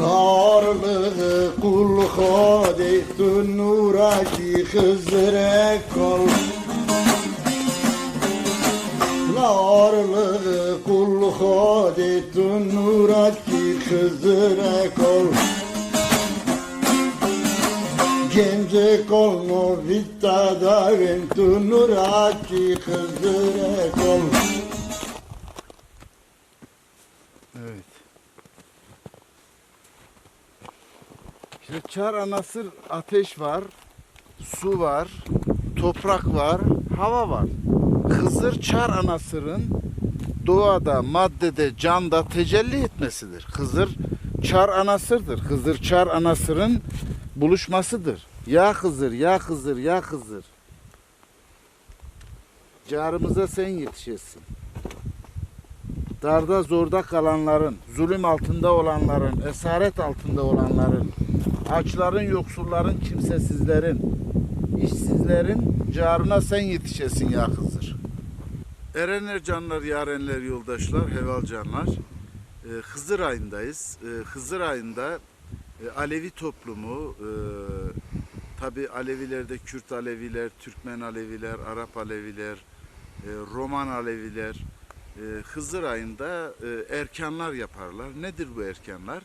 Narlı kul hodeytun nuraki hızre kol Narlı kul hodeytun nuraki hızre kol Gence kolno vitta davin tu nuraki hızre kol çar anasır ateş var, su var, toprak var, hava var. Hızır çar anasırın doğada, maddede, canda tecelli etmesidir. Hızır çar anasırdır. Hızır çar anasırın buluşmasıdır. Ya Hızır, ya Hızır, ya Hızır. Carımıza sen yetişesin darda zorda kalanların, zulüm altında olanların, esaret altında olanların, açların, yoksulların, kimsesizlerin, işsizlerin carına sen yetişesin ya Hızır. Erenler canlar, yarenler, yoldaşlar, heval canlar. Ee, Hızır ayındayız. Ee, Hızır ayında e, Alevi toplumu, e, tabi Alevilerde Kürt Aleviler, Türkmen Aleviler, Arap Aleviler, e, Roman Aleviler, Hızır ayında e, erkanlar yaparlar. Nedir bu erkanlar?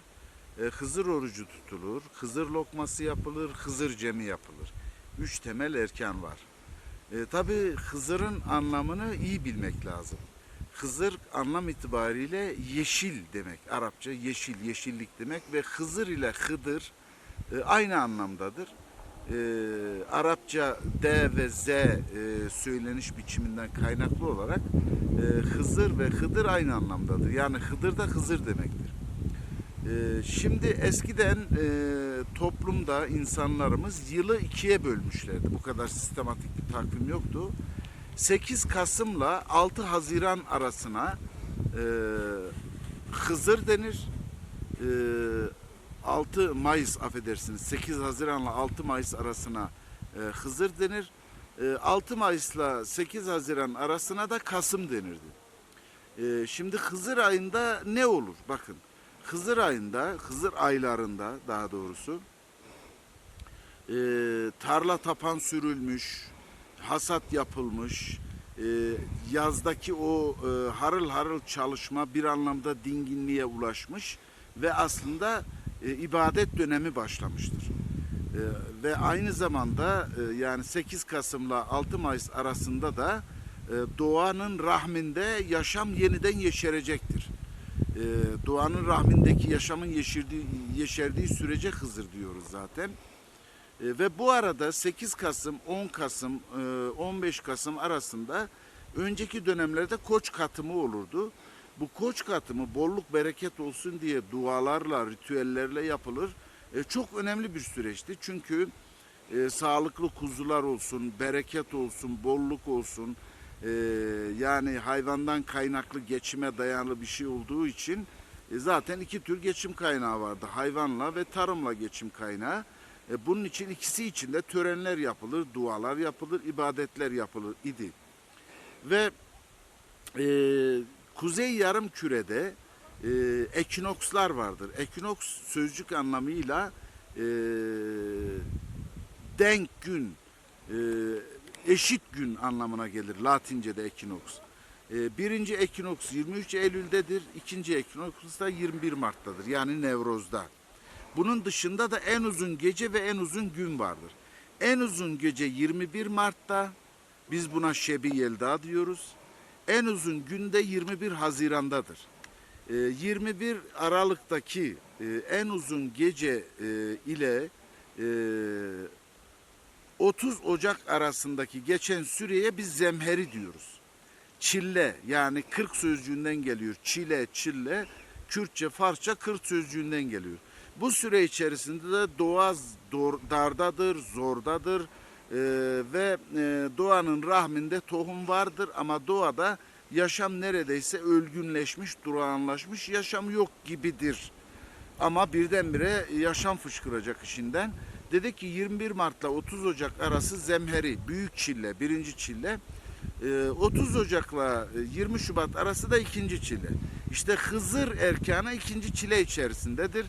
E, Hızır orucu tutulur, Hızır lokması yapılır, Hızır cemi yapılır. Üç temel erkan var. E, Tabi Hızır'ın anlamını iyi bilmek lazım. Hızır anlam itibariyle yeşil demek. Arapça yeşil, yeşillik demek ve Hızır ile Hıdır e, aynı anlamdadır. E, Arapça D ve Z e, söyleniş biçiminden kaynaklı olarak e, Hızır ve Hıdır aynı anlamdadır. Yani Hıdır da Hızır demektir. E, şimdi eskiden e, toplumda insanlarımız yılı ikiye bölmüşlerdi. Bu kadar sistematik bir takvim yoktu. 8 Kasım'la 6 Haziran arasına e, Hızır denir. E, 6 Mayıs affedersiniz 8 Haziran'la 6 Mayıs arasına e, Hızır denir. E, 6 Mayıs'la 8 Haziran arasına da Kasım denirdi. E, şimdi Hızır ayında ne olur? Bakın Hızır ayında, Hızır aylarında daha doğrusu e, tarla tapan sürülmüş, hasat yapılmış, e, yazdaki o e, harıl harıl çalışma bir anlamda dinginliğe ulaşmış ve aslında e, ibadet dönemi başlamıştır. E, ve aynı zamanda e, yani 8 Kasım'la 6 Mayıs arasında da e, doğanın rahminde yaşam yeniden yeşerecektir. Doğanın rahmindeki yaşamın yeşerdiği, yeşerdiği sürece Hızır diyoruz zaten. Ve bu arada 8 Kasım, 10 Kasım, e, 15 Kasım arasında önceki dönemlerde koç katımı olurdu. Bu koç katımı bolluk bereket olsun diye dualarla, ritüellerle yapılır. E, çok önemli bir süreçti. Çünkü e, sağlıklı kuzular olsun, bereket olsun, bolluk olsun. e, yani hayvandan kaynaklı geçime dayalı bir şey olduğu için e, zaten iki tür geçim kaynağı vardı. Hayvanla ve tarımla geçim kaynağı. E, bunun için ikisi için de törenler yapılır, dualar yapılır, ibadetler yapılır idi. Ve e, kuzey yarım kürede e, ekinokslar vardır. Ekinoks sözcük anlamıyla e, denk gün, e, eşit gün anlamına gelir Latince'de ekinoks. E, birinci ekinoks 23 Eylül'dedir, ikinci ekinoks da 21 Mart'tadır yani Nevroz'da. Bunun dışında da en uzun gece ve en uzun gün vardır. En uzun gece 21 Mart'ta, biz buna Şebi Yelda diyoruz. En uzun günde 21 Haziran'dadır. Ee, 21 Aralık'taki e, en uzun gece e, ile e, 30 Ocak arasındaki geçen süreye biz zemheri diyoruz. Çille yani 40 sözcüğünden geliyor. Çile, çille, Kürtçe, Farsça 40 sözcüğünden geliyor. Bu süre içerisinde de doğa dardadır, zordadır e, ve e, doğanın rahminde tohum vardır ama doğada yaşam neredeyse ölgünleşmiş, durağanlaşmış, yaşam yok gibidir. Ama birdenbire yaşam fışkıracak işinden. Dedi ki 21 Mart'la 30 Ocak arası zemheri, büyük çille, birinci çille. Ee, 30 Ocak'la e, 20 Şubat arası da ikinci çile. İşte Hızır erkanı ikinci çile içerisindedir.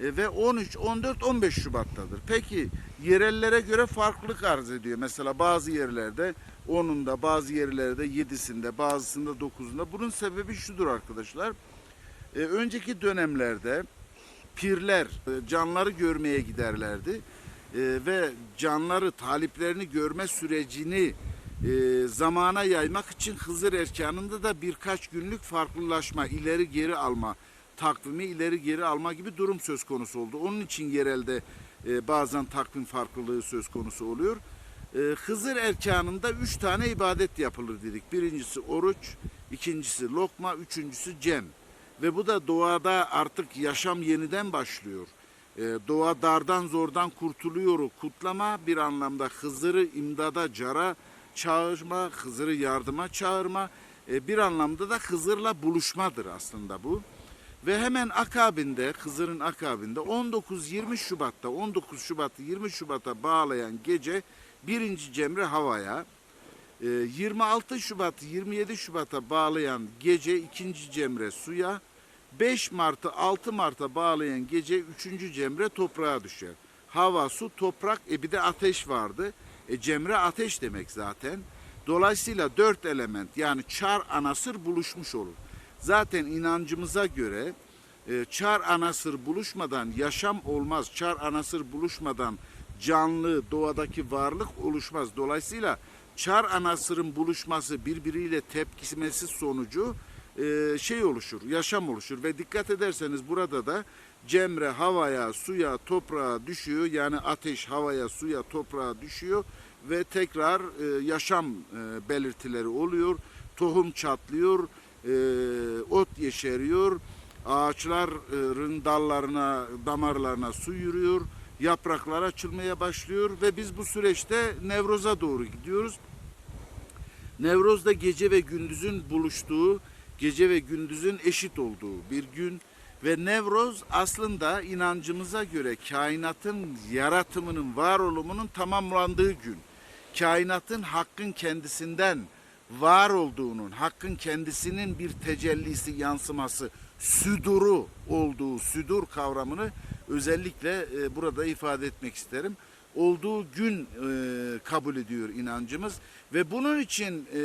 E, ve 13, 14, 15 Şubat'tadır. Peki yerellere göre farklılık arz ediyor. Mesela bazı yerlerde 10'unda, bazı yerlerde 7'sinde, bazısında 9'unda. Bunun sebebi şudur arkadaşlar. E, önceki dönemlerde pirler e, canları görmeye giderlerdi. E, ve canları, taliplerini görme sürecini e, zamana yaymak için Hızır Erkanı'nda da birkaç günlük farklılaşma, ileri geri alma, takvimi ileri geri alma gibi durum söz konusu oldu. Onun için yerelde e, bazen takvim farklılığı söz konusu oluyor. E, Hızır Erkanı'nda üç tane ibadet yapılır dedik. Birincisi oruç, ikincisi lokma, üçüncüsü cem. Ve bu da doğada artık yaşam yeniden başlıyor. E, doğa dardan zordan kurtuluyor. Kutlama bir anlamda Hızır'ı imdada, cara çağırma, Hızır'ı yardıma çağırma. E, bir anlamda da Hızır'la buluşmadır aslında bu. Ve hemen akabinde, Hızır'ın akabinde 19-20 Şubat'ta, 19 Şubat'ı 20 Şubat'a bağlayan gece birinci Cemre havaya, e, 26 Şubat'ı 27 Şubat'a bağlayan gece ikinci Cemre suya, 5 Mart'ı 6 Mart'a bağlayan gece üçüncü Cemre toprağa düşer. Hava, su, toprak, e bir de ateş vardı. E Cemre ateş demek zaten. Dolayısıyla dört element yani çar anasır buluşmuş olur. Zaten inancımıza göre e, çar anasır buluşmadan yaşam olmaz. Çar anasır buluşmadan canlı doğadaki varlık oluşmaz. Dolayısıyla çar anasırın buluşması birbiriyle tepkimesi sonucu e, şey oluşur, yaşam oluşur ve dikkat ederseniz burada da cemre havaya, suya, toprağa düşüyor. Yani ateş havaya, suya, toprağa düşüyor ve tekrar e, yaşam belirtileri oluyor. Tohum çatlıyor, e, ot yeşeriyor, ağaçların dallarına, damarlarına su yürüyor, yapraklar açılmaya başlıyor ve biz bu süreçte Nevroz'a doğru gidiyoruz. Nevroz'da gece ve gündüzün buluştuğu, gece ve gündüzün eşit olduğu bir gün ve Nevroz aslında inancımıza göre kainatın yaratımının, varolumunun tamamlandığı gün. Kainatın hakkın kendisinden var olduğunun, hakkın kendisinin bir tecellisi, yansıması, süduru olduğu, südur kavramını özellikle e, burada ifade etmek isterim. Olduğu gün e, kabul ediyor inancımız ve bunun için e,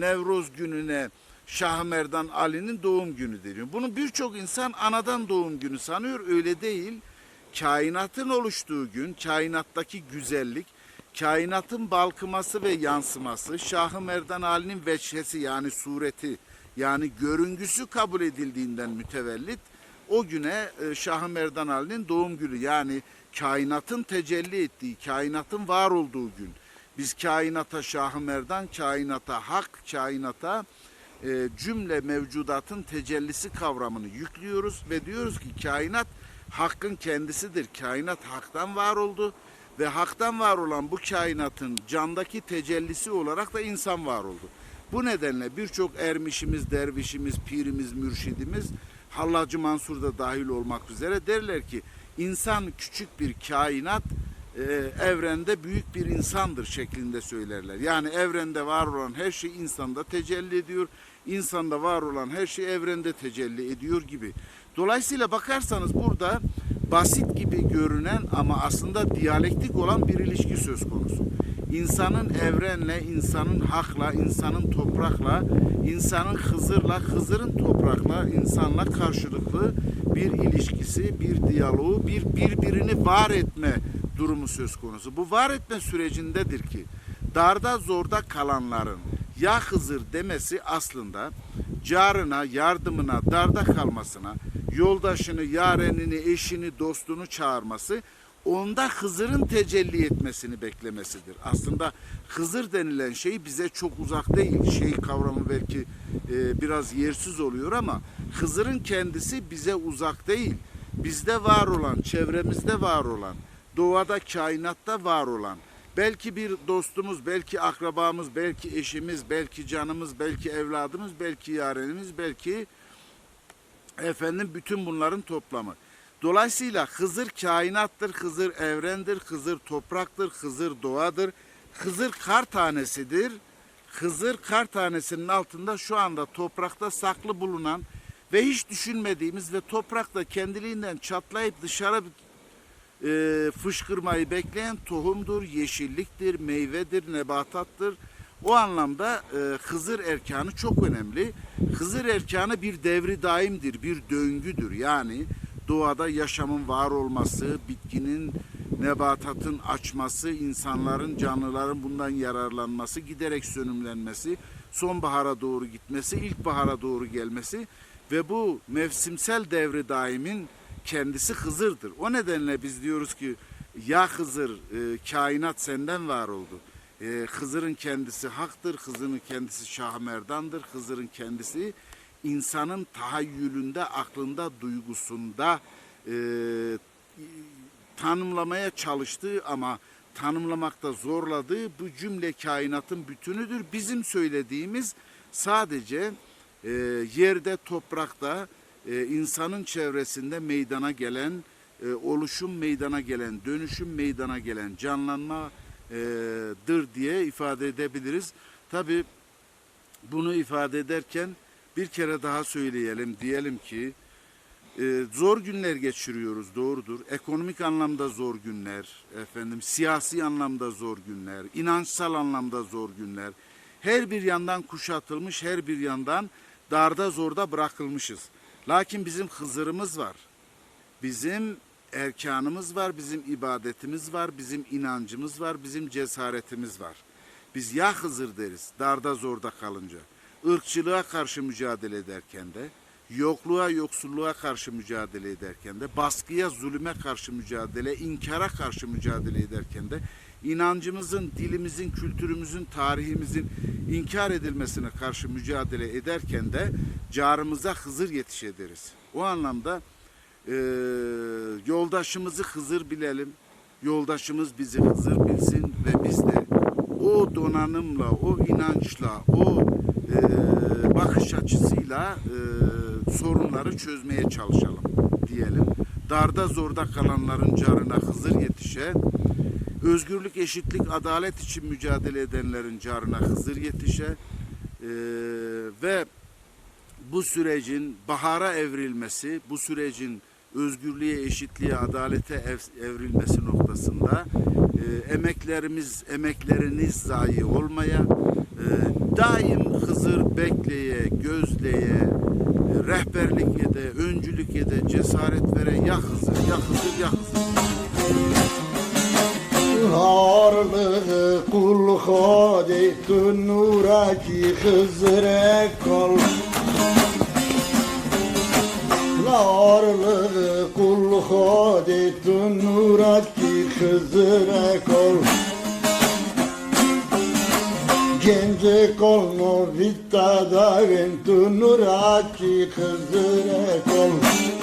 Nevroz gününe Şah Merdan Ali'nin doğum günü deniyor. Bunu birçok insan anadan doğum günü sanıyor. Öyle değil. Kainatın oluştuğu gün, kainattaki güzellik, kainatın balkıması ve yansıması, Şah-ı Merdan Ali'nin veçhesi yani sureti, yani görüngüsü kabul edildiğinden mütevellit o güne e, Şah-ı Merdan Ali'nin doğum günü yani kainatın tecelli ettiği, kainatın var olduğu gün. Biz kainata Şah-ı Merdan, kainata hak, kainata e, cümle mevcudatın tecellisi kavramını yüklüyoruz ve diyoruz ki kainat hakkın kendisidir. Kainat haktan var oldu ve haktan var olan bu kainatın candaki tecellisi olarak da insan var oldu. Bu nedenle birçok ermişimiz, dervişimiz, pirimiz, mürşidimiz, Hallacı Mansur da dahil olmak üzere derler ki insan küçük bir kainat, e, evrende büyük bir insandır şeklinde söylerler. Yani evrende var olan her şey insanda tecelli ediyor. İnsanda var olan her şey evrende tecelli ediyor gibi. Dolayısıyla bakarsanız burada basit gibi görünen ama aslında diyalektik olan bir ilişki söz konusu. İnsanın evrenle, insanın hakla, insanın toprakla, insanın Hızır'la, Hızır'ın toprakla, insanla karşılıklı bir ilişkisi, bir diyaloğu, bir birbirini var etme durumu söz konusu. Bu var etme sürecindedir ki darda zorda kalanların ya Hızır demesi aslında carına, yardımına, darda kalmasına, yoldaşını, yarenini, eşini, dostunu çağırması onda Hızır'ın tecelli etmesini beklemesidir. Aslında Hızır denilen şey bize çok uzak değil. Şey kavramı belki e, biraz yersiz oluyor ama Hızır'ın kendisi bize uzak değil. Bizde var olan, çevremizde var olan, doğada, kainatta var olan, belki bir dostumuz, belki akrabamız, belki eşimiz, belki canımız, belki evladımız, belki yarenimiz, belki efendim bütün bunların toplamı. Dolayısıyla Hızır kainattır, Hızır evrendir, Hızır topraktır, Hızır doğadır, Hızır kar tanesidir. Hızır kar tanesinin altında şu anda toprakta saklı bulunan ve hiç düşünmediğimiz ve toprakta kendiliğinden çatlayıp dışarı e, fışkırmayı bekleyen tohumdur, yeşilliktir, meyvedir, nebatattır. O anlamda e, Hızır erkanı çok önemli. Hızır erkanı bir devri daimdir, bir döngüdür. Yani doğada yaşamın var olması, bitkinin, nebatatın açması, insanların, canlıların bundan yararlanması, giderek sönümlenmesi, sonbahara doğru gitmesi, ilkbahara doğru gelmesi ve bu mevsimsel devri daimin kendisi Hızır'dır. O nedenle biz diyoruz ki ya Hızır e, kainat senden var oldu. E, Hızır'ın kendisi haktır, Hızır'ın kendisi Şahmerdan'dır, Hızır'ın kendisi insanın tahayyülünde, aklında, duygusunda e, tanımlamaya çalıştığı ama tanımlamakta zorladığı bu cümle kainatın bütünüdür. Bizim söylediğimiz sadece e, yerde, toprakta, e, insanın çevresinde meydana gelen, e, oluşum meydana gelen, dönüşüm meydana gelen canlanmadır diye ifade edebiliriz. Tabi bunu ifade ederken bir kere daha söyleyelim. Diyelim ki zor günler geçiriyoruz doğrudur. Ekonomik anlamda zor günler, efendim siyasi anlamda zor günler, inançsal anlamda zor günler. Her bir yandan kuşatılmış, her bir yandan darda zorda bırakılmışız. Lakin bizim Hızır'ımız var. Bizim erkanımız var, bizim ibadetimiz var, bizim inancımız var, bizim cesaretimiz var. Biz ya Hızır deriz darda zorda kalınca. ırkçılığa karşı mücadele ederken de, yokluğa yoksulluğa karşı mücadele ederken de, baskıya zulüme karşı mücadele, inkara karşı mücadele ederken de, inancımızın, dilimizin, kültürümüzün, tarihimizin inkar edilmesine karşı mücadele ederken de carımıza Hızır yetiş ederiz. O anlamda eee, yoldaşımızı Hızır bilelim, yoldaşımız bizi Hızır bilsin ve biz de o donanımla, o inançla, o eee, bakış açısıyla eee, sorunları çözmeye çalışalım diyelim. Darda zorda kalanların carına Hızır yetişe, özgürlük, eşitlik, adalet için mücadele edenlerin carına Hızır yetişe eee, ve bu sürecin bahara evrilmesi, bu sürecin özgürlüğe, eşitliğe, adalete ev- evrilmesi noktasında e, emeklerimiz, emekleriniz zayi olmaya, e, daim Hızır bekleye, gözleye, rehberlik ede, öncülük ede, cesaret vere ya Hızır, ya Hızır, ya Hızır. Harlığı kul hadi tu nura ki hızre kol Harlığı kul hadi tu nura ki hızre kol. Gence kol no vita da tu nura ki hızre